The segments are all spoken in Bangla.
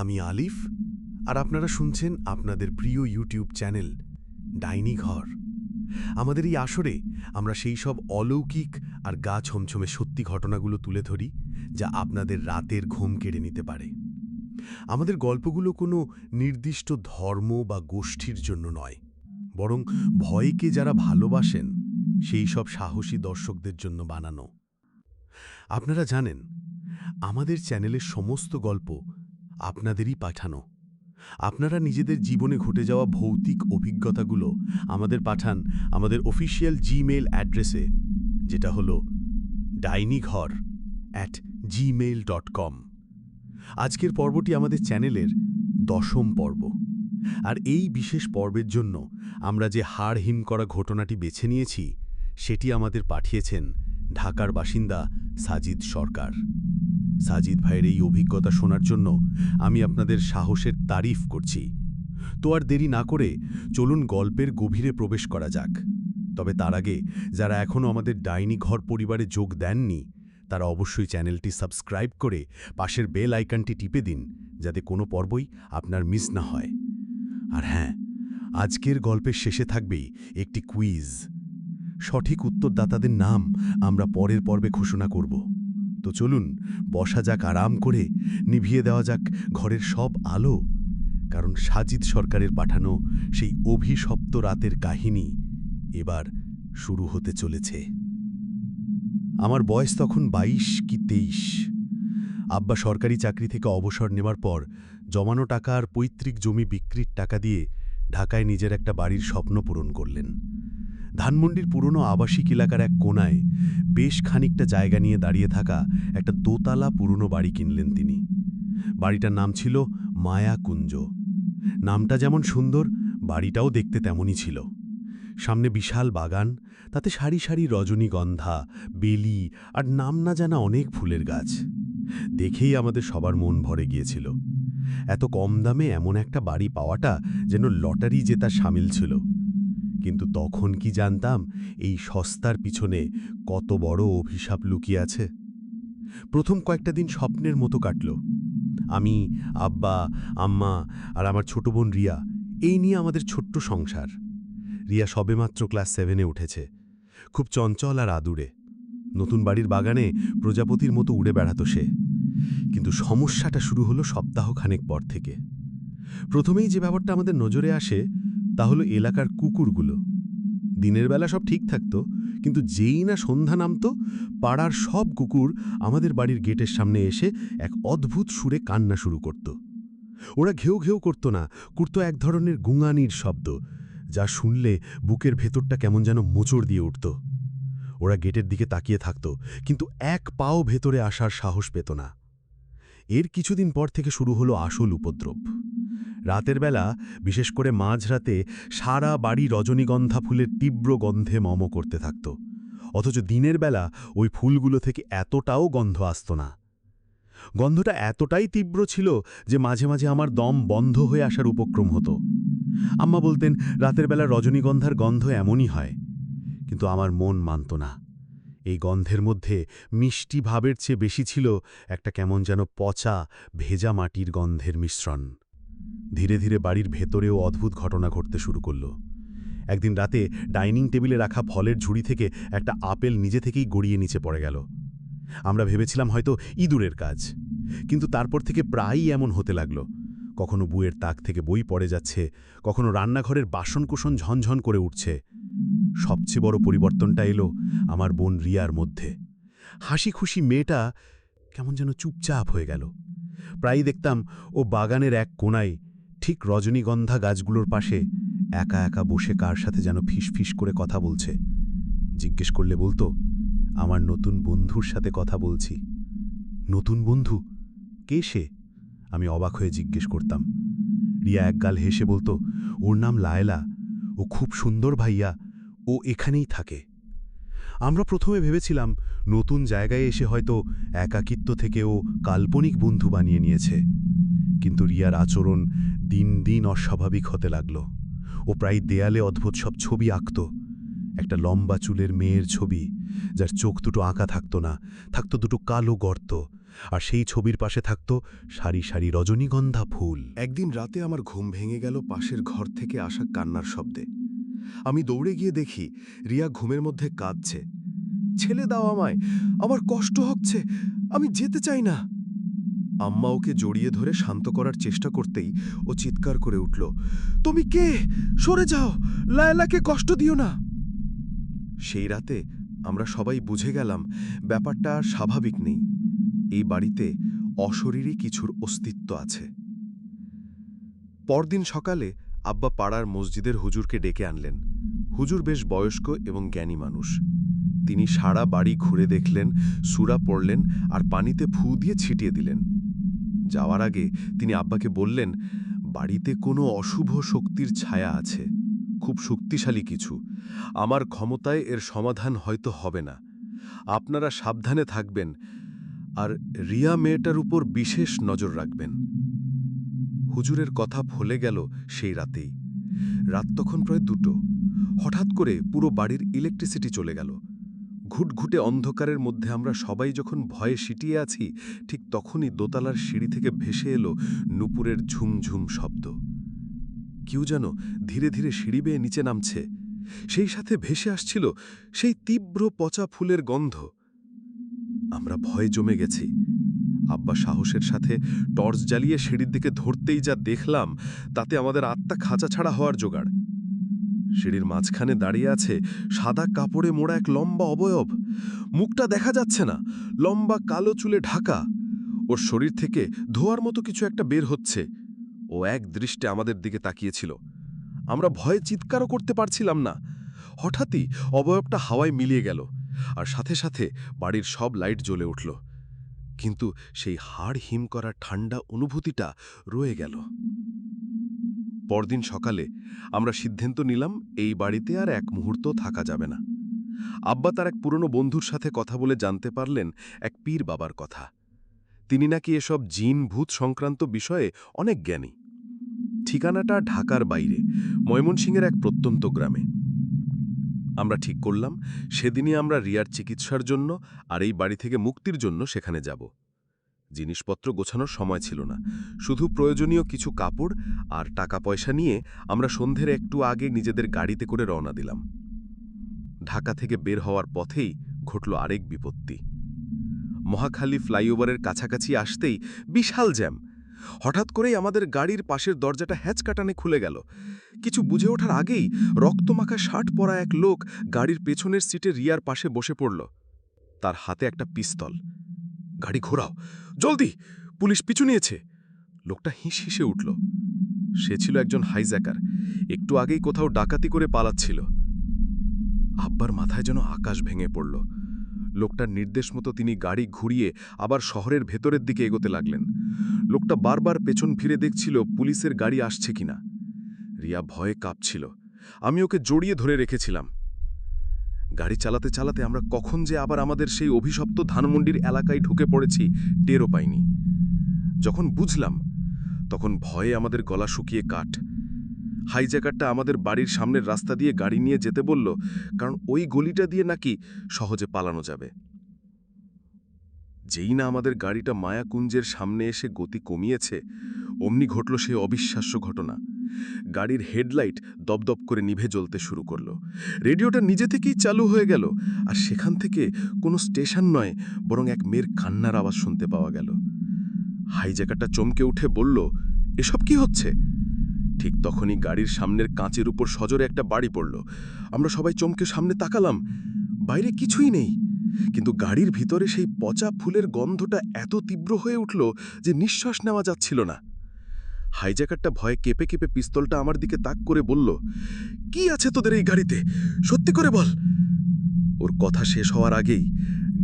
আমি আলিফ, আর আপনারা শুনছেন আপনাদের প্রিয় ইউটিউব চ্যানেল ডাইনি ঘর। আমাদের এই আসরে আমরা সেই সব অলৌকিক আর গা ছমছমে সত্যি ঘটনাগুলো তুলে ধরি যা আপনাদের রাতের ঘুম কেড়ে নিতে পারে। আমাদের গল্পগুলো কোনো নির্দিষ্ট ধর্ম বা গোষ্ঠীর জন্য নয়, বরং ভয়কে যারা ভালোবাসেন, সেই সব সাহসী দর্শকদের জন্য বানানো। আপনারা জানেন, আমাদের চ্যানেলের সমস্ত গল্প আপনাদেরই পাঠানো। আপনারা নিজেদের জীবনে ঘটে যাওয়া ভৌতিক অভিজ্ঞতাগুলো আমাদের পাঠান আমাদের অফিসিয়াল জিমেল অ্যাড্রেসে যেটা হলো Dainighor at Gmail dot com আজকের পর্বটি আমাদের চ্যানেলের দশম পর্ব। আর এই বিশেষ পর্বের জন্য আমরা যে হাড় হিম করা ঘটনাটি বেছে নিয়েছি, সেটি আমাদের পাঠিয়েছেন ঢাকার বাসিন্দা সাজিদ সরকার। সাজিদ ভাইয়ের এই অভিজ্ঞতা শোনার জন্য আমি আপনাদের সাহসের তারিফ করছি। তো আর দেরি না করে চলুন গল্পের গভীরে প্রবেশ করা যাক। তবে তার আগে যারা এখনও আমাদের ডাইনি ঘর পরিবারে যোগ দেননি, তারা অবশ্যই চ্যানেলটি সাবস্ক্রাইব করে পাশের বেল আইকনটি টিপে দিন, যাতে কোনো পর্বই আপনার মিস না হয়। আর হ্যাঁ আজকের গল্পের শেষে থাকবেই একটি কুইজ। সঠিক উত্তরদাতাদের নাম আমরা পরের পর্বে ঘোষণা করব। তো চলুন, বসা যাক আরাম করে, নিভিয়ে দেওয়া যাক ঘরের সব আলো। কারণ সাজিদ সরকারের পাঠানো সেই অভিশপ্ত রাতের কাহিনী এবার শুরু হতে চলেছে। আমার বয়স তখন বাইশ কি তেইশ। আব্বা সরকারি চাকরি থেকে অবসর নেওয়ার পর জমানো টাকা আর পৈতৃক জমি বিক্রির টাকা দিয়ে ঢাকায় নিজের একটা বাড়ির স্বপ্ন পূরণ করলেন। ধানমন্ডির পুরনো আবাসিক এলাকার এক কোনায় বেশ খানিকটা জায়গা নিয়ে দাঁড়িয়ে থাকা একটা দোতলা পুরনো বাড়ি কিনলেন তিনি। বাড়িটার নাম ছিল মায়াকুঞ্জ নামটা যেমন সুন্দর, বাড়িটাও দেখতে তেমনই ছিল। সামনে বিশাল বাগান, তাতে সারি সারি রজনীগন্ধা, বেলি আর নাম না জানা অনেক ফুলের গাছ। দেখেই আমাদের সবার মন ভরে গিয়েছিল। এত কম দামে এমন একটা বাড়ি পাওয়াটা যেন লটারি জেতার সামিল ছিল। কিন্তু তখন কি জানতাম এই সস্তার পিছনে কত বড় অভিশাপ লুকিয়ে আছে? প্রথম কয়েকটা দিন স্বপ্নের মতো কাটল। আমি, আব্বা, আম্মা আর আমার ছোট বোন রিয়া এই নিয়ে আমাদের ছোট্ট সংসার। রিয়া সবেমাত্র ক্লাস সেভেনে উঠেছে। খুব চঞ্চল আর আদুরে। নতুন বাড়ির বাগানে প্রজাপতির মতো উড়ে বেড়াত সে। কিন্তু সমস্যাটা শুরু হলো সপ্তাহখানেক পর থেকে। প্রথমেই যে ব্যাপারটা আমাদের নজরে আসে তা হলো এলাকার কুকুরগুলো। দিনের বেলা সব ঠিক থাকত, কিন্তু যেই না সন্ধ্যা নামত, পাড়ার সব কুকুর আমাদের বাড়ির গেটের সামনে এসে এক অদ্ভুত সুরে কান্না শুরু করত। ওরা ঘেউ ঘেউ করত না করত এক ধরনের গুঙানির শব্দ, যা শুনলে বুকের ভেতরটা কেমন যেন মোচড় দিয়ে উঠত। ওরা গেটের দিকে তাকিয়ে থাকত, কিন্তু এক পাও ভেতরে আসার সাহস পেত না। এর কিছুদিন পর থেকে শুরু হলো আসল উপদ্রব। রাতের বেলা, বিশেষ করে মাঝরাতে, সারা বাড়ি রজনীগন্ধা ফুলের তীব্র গন্ধে মম করতে থাকত। অথচ দিনের বেলা ওই ফুলগুলো থেকে এতটাও গন্ধ আসত না। গন্ধটা এতটাই তীব্র ছিল যে মাঝে মাঝে আমার দম বন্ধ হয়ে আসার উপক্রম হতো। আম্মা বলতেন, রাতের বেলা রজনীগন্ধার গন্ধ এমনই হয়। কিন্তু আমার মন মানত না। এই গন্ধের মধ্যে মিষ্টি ভাবের চেয়ে বেশি ছিল একটা কেমন যেন পচা, ভেজা মাটির গন্ধের মিশ্রণ। ধীরে ধীরে বাড়ির ভেতরেও অদ্ভুত ঘটনা ঘটতে শুরু করল। একদিন রাতে ডাইনিং টেবিলে রাখা ফলের ঝুড়ি থেকে একটা আপেল নিজে থেকেই গড়িয়ে নিচে পড়ে গেল। আমরা ভেবেছিলাম হয়তো ইঁদুরের কাজ, কিন্তু তারপর থেকে প্রায়ই এমন হতে লাগল। কখনো বুয়ের তাক থেকে বই পড়ে যাচ্ছে, কখনো রান্নাঘরের বাসনকুসন ঝনঝন করে উঠছে। সবচেয়ে বড় পরিবর্তনটা এলো আমার বোন রিয়ার মধ্যে। হাসি খুশি মেয়েটা কেমন যেন চুপচাপ হয়ে গেল। প্রায়ই দেখতাম ও বাগানের এক কোনায় ঠিক রজনীগন্ধা গাছগুলোর পাশে একা একা বসে কার সাথে যেন ফিস করে কথা বলছে। জিজ্ঞেস করলে বলতো, আমার নতুন বন্ধুর সাথে কথা বলছি। নতুন বন্ধু? কে সে? আমি অবাক হয়ে জিজ্ঞেস করতাম। রিয়া একগাল হেসে বলতো, ওর নাম লায়লা। ও খুব সুন্দর ভাইয়া। ও এখানেই থাকে। আমরা প্রথমে ভেবেছিলাম, নতুন জায়গায় এসে হয়তো একাকিত্ব থেকে ও কাল্পনিক বন্ধু বানিয়ে নিয়েছে। কিন্তু রিয়ার আচরণ দিন দিন অস্বাভাবিক হতে লাগল। ও প্রায় দেয়ালে অদ্ভুত সব ছবি আঁকত। একটা লম্বা চুলের মেয়ের ছবি, যার চোখ দুটো আঁকা থাকত না, থাকত দুটো কালো গর্ত, আর সেই ছবির পাশে থাকত সারি সারি রজনীগন্ধা ফুল। একদিন রাতে আমার ঘুম ভেঙে গেল পাশের ঘর থেকে আসা কান্নার শব্দে। আমি দৌড়ে গিয়ে দেখি রিয়া ঘুমের মধ্যে কাঁদছে। ছেলে দাও আমায়, আমার কষ্ট হচ্ছে, আমি যেতে চাই না। আম্মা ওকে জড়িয়ে ধরে শান্ত করার চেষ্টা করতেই ও চিৎকার করে উঠল, তুমি কে? সরে যাও, লায়লাকে কষ্ট দিও না। সেই রাতে আমরা সবাই বুঝে গেলাম ব্যাপারটা স্বাভাবিক নেই। এই বাড়িতে অশরীরী কিছুর অস্তিত্ব আছে। পরদিন সকালে আব্বা পাড়ার মসজিদের হুজুরকে ডেকে আনলেন। হুজুর বেশ বয়স্ক এবং জ্ঞানী মানুষ। তিনি সারা বাড়ি ঘুরে দেখলেন, সুরা পড়লেন আর পানিতে ফু দিয়ে ছিটিয়ে দিলেন। যাওয়ার আগে তিনি আব্বাকে বললেন, বাড়িতে কোনো অশুভ শক্তির ছায়া আছে। খুব শক্তিশালী কিছু। আমার ক্ষমতায় এর সমাধান হয়তো হবে না। আপনারা সাবধানে থাকবেন আর রিয়া মেয়েটার উপর বিশেষ নজর রাখবেন। হুজুরের কথা ফলে গেল সেই রাতেই। রাত তখন প্রায় দুটো। হঠাৎ করে পুরো বাড়ির ইলেকট্রিসিটি চলে গেল। ঘুটঘুটে অন্ধকারের মধ্যে আমরা সবাই যখন ভয়ে সিটিয়ে আছি, ঠিক তখনই দোতলার সিঁড়ি থেকে ভেসে এলো নুপুরের ঝুমঝুম শব্দ। কেউ যেন ধীরে ধীরে সিঁড়ি বেয়ে নিচে নামছে। সেই সাথে ভেসে আসছিল সেই তীব্র পচা ফুলের গন্ধ। আমরা ভয়ে জমে গেছি। আব্বা সাহসের সাথে টর্চ জ্বালিয়ে সিঁড়ির দিকে ধরতেই যা দেখলাম, তাতে আমাদের আত্মা খাঁচা ছাড়া হওয়ার জোগাড়। সিঁড়ির মাঝখানে দাঁড়িয়ে আছে সাদা কাপড়ে মোড়া এক লম্বা অবয়ব। মুখটা দেখা যাচ্ছে না, লম্বা কালো চুলে ঢাকা। ওর শরীর থেকে ধোয়ার মতো কিছু একটা বের হচ্ছে। ও এক দৃষ্টে আমাদের দিকে তাকিয়েছিল। আমরা ভয়ে চিৎকারও করতে পারছিলাম না। হঠাৎই অবয়বটা হাওয়ায় মিলিয়ে গেল, আর সাথে সাথে বাড়ির সব লাইট জ্বলে উঠল। কিন্তু সেই হাড় হিম করা ঠান্ডা অনুভূতিটা রয়ে গেল। পরদিন সকালে আমরা সিদ্ধান্ত নিলাম এই বাড়িতে আর এক মুহূর্ত থাকা যাবে না। আব্বা তার এক পুরনো বন্ধুর সাথে কথা বলে জানতে পারলেন এক পীর বাবার কথা। তিনি নাকি এসব জিন ভূত সংক্রান্ত বিষয়ে অনেক জ্ঞানী। ঠিকানাটা ঢাকার বাইরে, ময়মনসিংহের এক প্রত্যন্ত গ্রামে। আমরা ঠিক করলাম, সেদিনই আমরা রিয়ার চিকিৎসার জন্য আর এই বাড়ি থেকে মুক্তির জন্য সেখানে যাব। জিনিসপত্র গোছানোর সময় ছিল না। শুধু প্রয়োজনীয় কিছু কাপড় আর টাকা পয়সা নিয়ে আমরা সন্ধ্যের একটু আগে নিজেদের গাড়িতে করে রওনা দিলাম। ঢাকা থেকে বের হওয়ার পথেই ঘটল আরেক বিপত্তি। মহাখালী ফ্লাইওভারের কাছাকাছি আসতেই বিশাল জ্যাম। হঠাৎ করেই আমাদের গাড়ির পাশের দরজাটা হ্যাচকাটানে খুলে গেল। কিছু বুঝে ওঠার আগেই রক্তমাখা শার্ট পরা এক লোক গাড়ির পেছনের সিটে রিয়ার পাশে বসে পড়ল। তার হাতে একটা পিস্তল। গাড়ি ঘোরাও, জলদি! পুলিশ পিছু নিয়েছে! লোকটা হিস হিসে উঠল। সে ছিল একজন হাইজ্যাকার। একটু আগেই কোথাও ডাকাতি করে পালাচ্ছিল। আব্বার মাথায় যেন আকাশ ভেঙে পড়ল। লোকটার নির্দেশ মতো তিনি গাড়ি ঘুরিয়ে আবার শহরের ভেতরের দিকে এগোতে লাগলেন। লোকটা বারবার পেছন ফিরে দেখছিল পুলিশের গাড়ি আসছে কিনা। রিয়া ভয়ে কাঁপছিল। আমি ওকে জড়িয়ে ধরে রেখেছিলাম। গাড়ি চালাতে চালাতে আমরা কখন যে আবার আমাদের সেই অভিশপ্ত ধানমন্ডির এলাকায় ঢুকে পড়েছি, টেরও পাইনি। যখন বুঝলাম, তখন ভয়ে আমাদের গলা শুকিয়ে কাঠ হাইজ্যাকারটা আমাদের বাড়ির সামনের রাস্তা দিয়ে গাড়ি নিয়ে যেতে বলল, কারণ ওই গলিটা দিয়ে নাকি সহজে পালানো যাবে। যেই না আমাদের গাড়িটা মায়াকুঞ্জের সামনে এসে গতি কমিয়েছে, অমনি ঘটল সে অবিশ্বাস্য ঘটনা। গাড়ির হেডলাইট দপদপ করে নিভে জ্বলতে শুরু করল। রেডিওটা নিজে থেকেই চালু হয়ে গেল, আর সেখান থেকে কোনো স্টেশন নয়, বরং এক মেয়ের কান্নার আওয়াজ শুনতে পাওয়া গেল। হাইজ্যাকারটা চমকে উঠে বলল, এসব কি হচ্ছে? ঠিক তখনই গাড়ির সামনের কাঁচের উপর সজোরে একটা বাড়ি পড়ল। আমরা সবাই চমকে সামনে তাকালাম। বাইরে কিছুই নেই। কিন্তু গাড়ির ভিতরে সেই পচা ফুলের গন্ধটা এত তীব্র হয়ে উঠল যে নিঃশ্বাস নেওয়া যাচ্ছিল না। হাইজ্যাকারটা ভয়ে কেঁপে কেঁপে পিস্তলটা আমার দিকে তাক করে বলল, কি আছে তোদের এই গাড়িতে? সত্যি করে বল। ওর কথা শেষ হওয়ার আগেই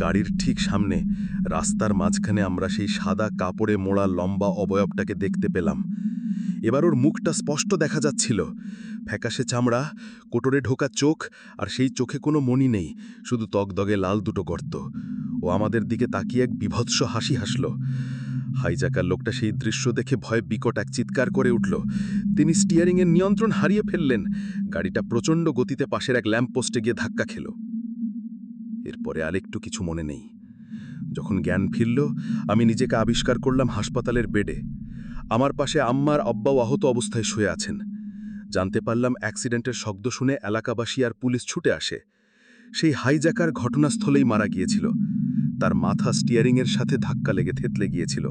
গাড়ির ঠিক সামনে রাস্তার মাঝখানে আমরা সেই সাদা কাপড়ে মোড়া লম্বা অবয়বটাকে দেখতে পেলাম। এবার ওর মুখটা স্পষ্ট দেখা যাচ্ছিল। ফ্যাকাশে চামড়া, কোটরে ঢোকা চোখ, আর সেই চোখে কোনো মনি নেই, শুধু তকদগে লাল দুটো গর্ত। ও আমাদের দিকে তাকিয়ে এক বিভৎস হাসি হাসল। হাইজাকার লোকটা সেই দৃশ্য দেখে ভয়ে বিকট এক চিৎকার করে উঠল। তিনি স্টিয়ারিংয়ের নিয়ন্ত্রণ হারিয়ে ফেললেন। গাড়িটা প্রচণ্ড গতিতে পাশের এক ল্যাম্পপোস্টে গিয়ে ধাক্কা খেল। এরপরে আরেকটু কিছু মনে নেই। যখন জ্ঞান ফিরল, আমি নিজেকে আবিষ্কার করলাম হাসপাতালের বেডে। আমার পাশে আম্মার আব্বাও আহত অবস্থায় শুয়ে আছেন। জানতে পারলাম অ্যাক্সিডেন্টের শব্দ শুনে এলাকাবাসী আর পুলিশ ছুটে আসে। সেই হাইজ্যাকার ঘটনাস্থলেই মারা গিয়েছিল। তার মাথা স্টিয়ারিংয়ের সাথে ধাক্কা লেগে থেতলে গিয়েছিল,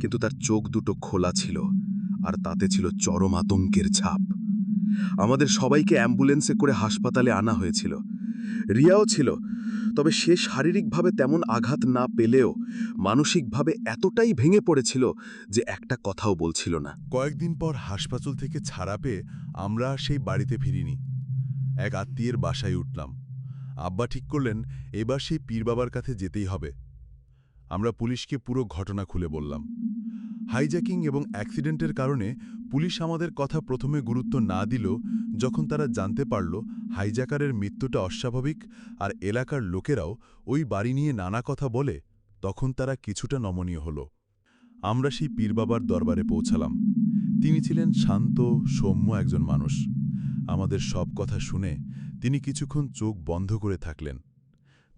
কিন্তু তার চোখ দুটো খোলা ছিল আর তাতে ছিল চরম আতঙ্কের ছাপ। আমাদের সবাইকে অ্যাম্বুলেন্সে করে হাসপাতালে আনা হয়েছিল। রিয়াও ছিল তবে সে শারীরিকভাবে তেমন আঘাত না পেলেও মানসিকভাবে এতটাই ভেঙে পড়েছিল যে একটা কথাও বলছিল না। কয়েকদিন পর হাসপাতাল থেকে ছাড়া পেয়ে আমরা সেই বাড়িতে ফিরিনি। এক আত্মীয়ের বাসায় উঠলাম। আব্বা ঠিক করলেন, এবার সেই পীর বাবার কাছে যেতেই হবে। আমরা পুলিশকে পুরো ঘটনা খুলে বললাম। হাইজ্যাকিং এবং অ্যাক্সিডেন্টের কারণে পুলিশ আমাদের কথা প্রথমে গুরুত্ব না দিল, যখন তারা জানতে পারল হাইজ্যাকারের মৃত্যুটা অস্বাভাবিক আর এলাকার লোকেরাও ওই বাড়ি নিয়ে নানা কথা বলে, তখন তারা কিছুটা নমনীয় হল। আমরা সেই পীরবাবার দরবারে পৌঁছালাম। তিনি ছিলেন শান্ত, সৌম্য একজন মানুষ। আমাদের সব কথা শুনে তিনি কিছুক্ষণ চোখ বন্ধ করে থাকলেন।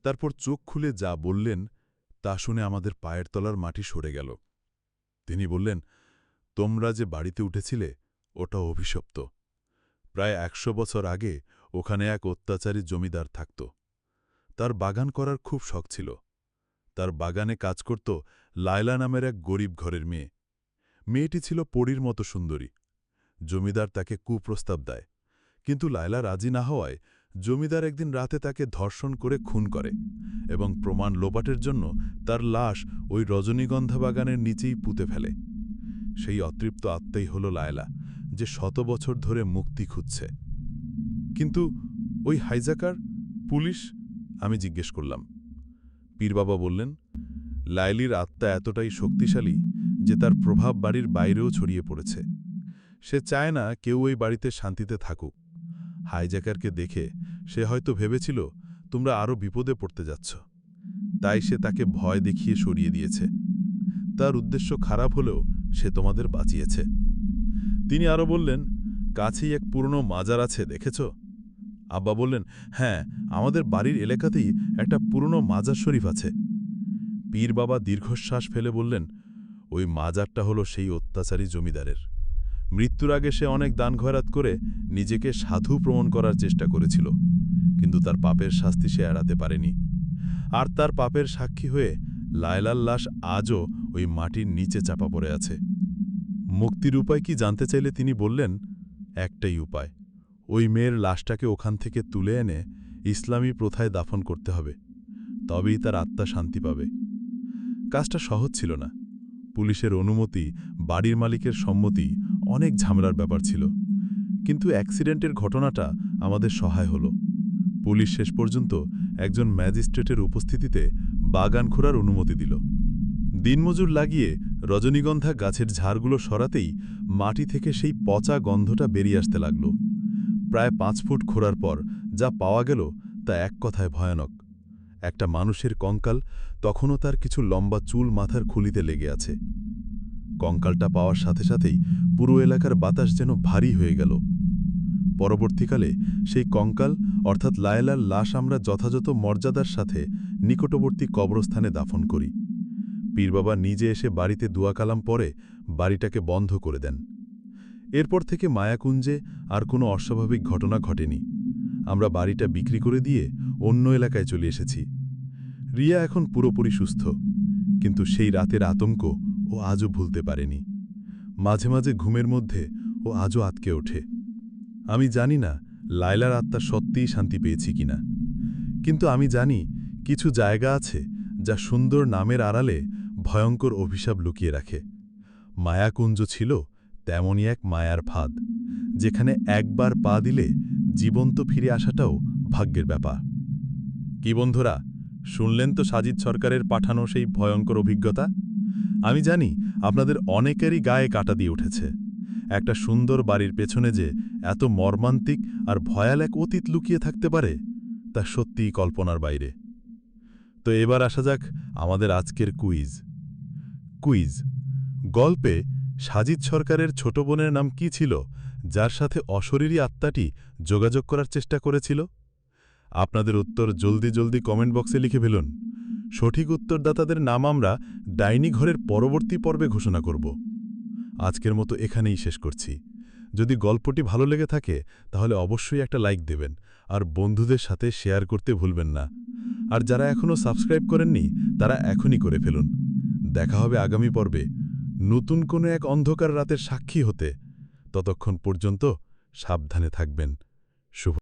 তারপর চোখ খুলে যা বললেন, তা শুনে আমাদের পায়ের তলার মাটি সরে গেল। তিনি বললেন, তোমরা যে বাড়িতে উঠেছিলে, ওটা অভিশপ্ত। প্রায় একশো বছর আগে ওখানে এক অত্যাচারী জমিদার থাকত। তার বাগান করার খুব শখ ছিল। তার বাগানে কাজ করত লায়লা নামের এক গরিব ঘরের মেয়ে। মেয়েটি ছিল পরীর মতো সুন্দরী। জমিদার তাকে কুপ্রস্তাব দেয়। কিন্তু লায়লা রাজি না হওয়ায় জমিদার একদিন রাতে তাকে ধর্ষণ করে খুন করে এবং প্রমাণ লোপাটের জন্য তার লাশ ওই রজনীগন্ধা বাগানের নিচেই পুঁতে ফেলে। সেই অতৃপ্ত আত্মাই হল লায়লা, যে শত বছর ধরে মুক্তি খুঁজছে। কিন্তু ওই হাইজাকার, পুলিশ? আমি জিজ্ঞেস করলাম। পীরবাবা বললেন লাইলির আত্মা এতটাই শক্তিশালী যে তার প্রভাব বাড়ির বাইরেও ছড়িয়ে পড়েছে। সে চায় না কেউ ওই বাড়িতে শান্তিতে থাকুক। হাইজ্যাকারকে দেখে সে হয়তো ভেবেছিল, তোমরা আরও বিপদে পড়তে যাচ্ছ। তাই সে তাকে ভয় দেখিয়ে সরিয়ে দিয়েছে। তার উদ্দেশ্য খারাপ হলেও সে তোমাদের বাঁচিয়েছে। তিনি আরও বললেন, কাছেই এক পুরনো মাজার আছে, দেখেছ? আব্বা বললেন হ্যাঁ আমাদের বাড়ির এলাকাতেই একটা পুরনো মাজার শরীফ আছে। পীর বাবা দীর্ঘশ্বাস ফেলে বললেন, ওই মাজারটা হলো সেই অত্যাচারী জমিদারের। মৃত্যুর আগে সে অনেক দান খয়রাত করে নিজেকে সাধু প্রমাণ করার চেষ্টা করেছিল, কিন্তু তার পাপের শাস্তি সে এড়াতে পারেনি। আর তার পাপের সাক্ষী হয়ে লায়লার লাশ আজও ওই মাটির নিচে চাপা পড়ে আছে। মুক্তির উপায় কি জানতে চাইলে তিনি বললেন, একটাই উপায়, ওই মেয়ের লাশটাকে ওখান থেকে তুলে এনে ইসলামী প্রথায় দাফন করতে হবে, তবেই তার আত্মা শান্তি পাবে। কাজটা সহজ ছিল না। পুলিশের অনুমতি, বাড়ির মালিকের সম্মতি অনেক ঝামেলার ব্যাপার ছিল। কিন্তু অ্যাক্সিডেন্টের ঘটনাটা আমাদের সহায় হল। পুলিশ শেষ পর্যন্ত একজন ম্যাজিস্ট্রেটের উপস্থিতিতে বাগান খোঁড়ার অনুমতি দিল। দিনমজুর লাগিয়ে রজনীগন্ধা গাছের ঝাড়গুলো সরাতেই মাটি থেকে সেই পচা গন্ধটা বেরিয়ে আসতে লাগল। প্রায় পাঁচ ফুট খোঁড়ার পর যা পাওয়া গেল তা এক কথায় ভয়ানক। একটা মানুষের কঙ্কাল তখনও তার কিছু লম্বা চুল মাথার খুলিতে লেগে আছে। কঙ্কালটা পাওয়ার সাথে সাথেই পুরো এলাকার বাতাস যেন ভারী হয়ে গেল। পরবর্তীকালে সেই কঙ্কাল, অর্থাৎ লায়লার লাশ আমরা যথাযথ মর্যাদার সাথে নিকটবর্তী কবরস্থানে দাফন করি। পীরবাবা নিজে এসে বাড়িতে দুয়াকালাম পরে বাড়িটাকে বন্ধ করে দেন। এরপর থেকে মায়াকুঞ্জে আর কোনো অস্বাভাবিক ঘটনা ঘটেনি। আমরা বাড়িটা বিক্রি করে দিয়ে অন্য এলাকায় চলে এসেছি। রিয়া এখন পুরোপুরি সুস্থ, কিন্তু সেই রাতের আতঙ্ক ও আজও ভুলতে পারেনি। মাঝে মাঝে ঘুমের মধ্যে ও আজও আতকে ওঠে। আমি জানি না লায়লার আত্মা সত্যিই শান্তি পেয়েছি কিনা। কিন্তু আমি জানি কিছু জায়গা আছে যা সুন্দর নামের আড়ালে ভয়ঙ্কর অভিশাপ লুকিয়ে রাখে। মায়াকুঞ্জ ছিল তেমনই এক মায়ার ফাঁদ, যেখানে একবার পা দিলে জীবন্ত ফিরে আসাটাও ভাগ্যের ব্যাপার। কি বন্ধুরা, শুনলেন তো সাজিদ সরকারের পাঠানো সেই ভয়ঙ্কর অভিজ্ঞতা? আমি জানি আপনাদের অনেকেরই গায়ে কাটা দিয়ে উঠেছে। একটা সুন্দর বাড়ির পেছনে যে এত মর্মান্তিক আর ভয়াল এক অতীত লুকিয়ে থাকতে পারে, তা সত্যিই কল্পনার বাইরে। তো এবার আসা যাক আমাদের আজকের কুইজ। কুইজ। গল্পে সাজিদ সরকারের ছোট বোনের নাম কি ছিল, যার সাথে অশরীরী আত্মাটি যোগাযোগ করার চেষ্টা করেছিল? আপনাদের উত্তর জলদি জলদি কমেন্ট বক্সে লিখে ফেলুন। সঠিক উত্তরদাতাদের নাম আমরা ডাইনি ঘরের পরবর্তী পর্বে ঘোষণা করব। আজকের মতো এখানেই শেষ করছি। যদি গল্পটি ভালো লেগে থাকে, তাহলে অবশ্যই একটা লাইক দেবেন, আর বন্ধুদের সাথে শেয়ার করতে ভুলবেন না। আর যারা এখনও সাবস্ক্রাইব করেননি, তারা এখনই করে ফেলুন। দেখা হবে আগামী পর্বে নতুন কোনো এক অন্ধকার রাতের সাক্ষী হতে। ততক্ষণ পর্যন্ত সাবধানে থাকবেন। শুভ